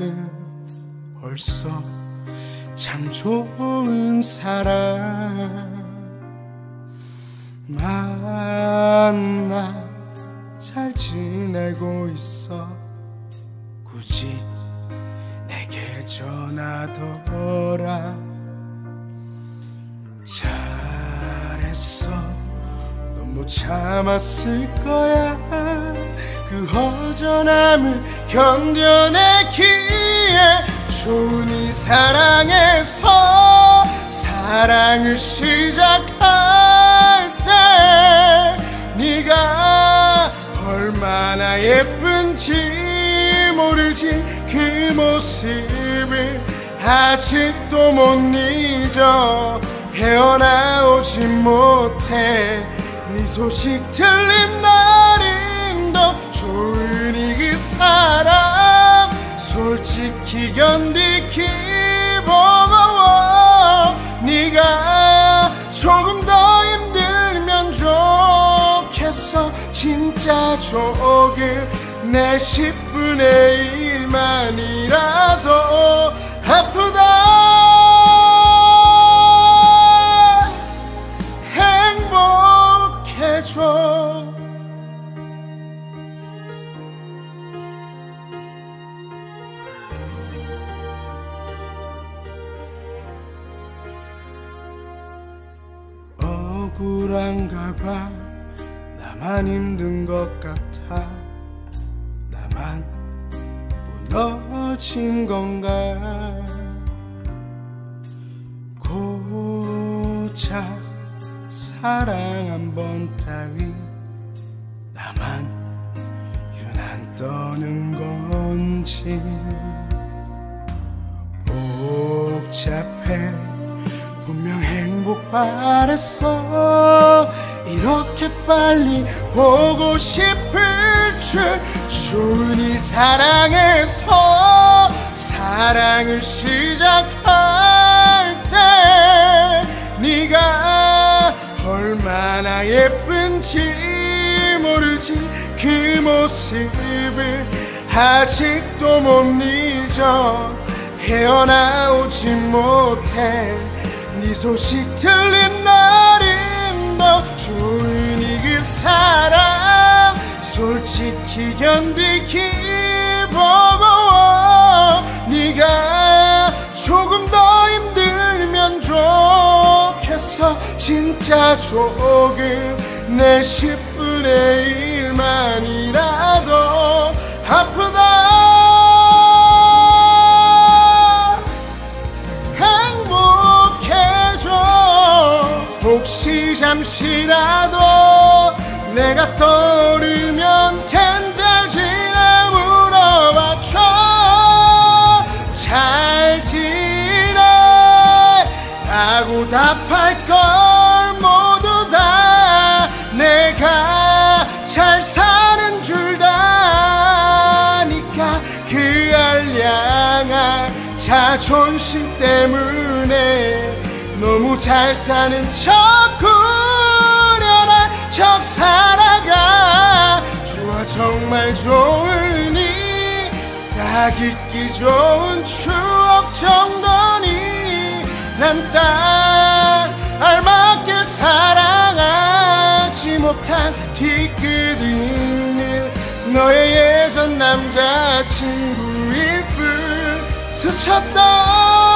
가끔 벌써 참 좋은 사람. 만나 잘 지내고 있어. 굳이 내게 전하더라. 잘했어. 넌못 참았을 거야. 그 허전함을 이 사랑에서 사랑을 시작할 때 네가 얼마나 예쁜지 모르지. 그 모습을 아직도 못 잊어 헤어나오지 못해. 네 소식 들린 날은 더이그 사람. 솔직히 견디기 좋겠어 진짜 조금 내 10분의 1만이라도 아프다. 행복해져 억울한가 봐 나만 힘든 것 같아. 나만 무너진 건가? 고작 사랑 한 번 따위. 나만 유난 떠는 건지. 복잡해. 분명 행복 바랬어 이렇게 빨리 보고 싶을 줄이 사랑에서 사랑을 시작할 때 네가 얼마나 예쁜지 모르지 그 모습을 아직도 못 잊어 헤어나오지 못해 네 소식 들린 날 사람 솔직히 견디기 버거워 네가 조금 더 힘들면 좋겠어. 진짜 조금 내 10분의 1만이라도 아프다. 행복해져 혹시 잠시라도 내가 떠오르면 괜찮지나 물어봐줘. 잘 지내. 라고 답할 걸 모두 다 내가 잘 사는 줄 다니까 그 알량한 자존심 때문에 너무 잘 사는 척 척 살아가. 좋아 정말 좋으니 딱 잊기 좋은 추억 정도니 난 딱 알맞게 사랑하지 못한 뒤끝 있는 너의 예전 남자친구일 뿐 스쳤던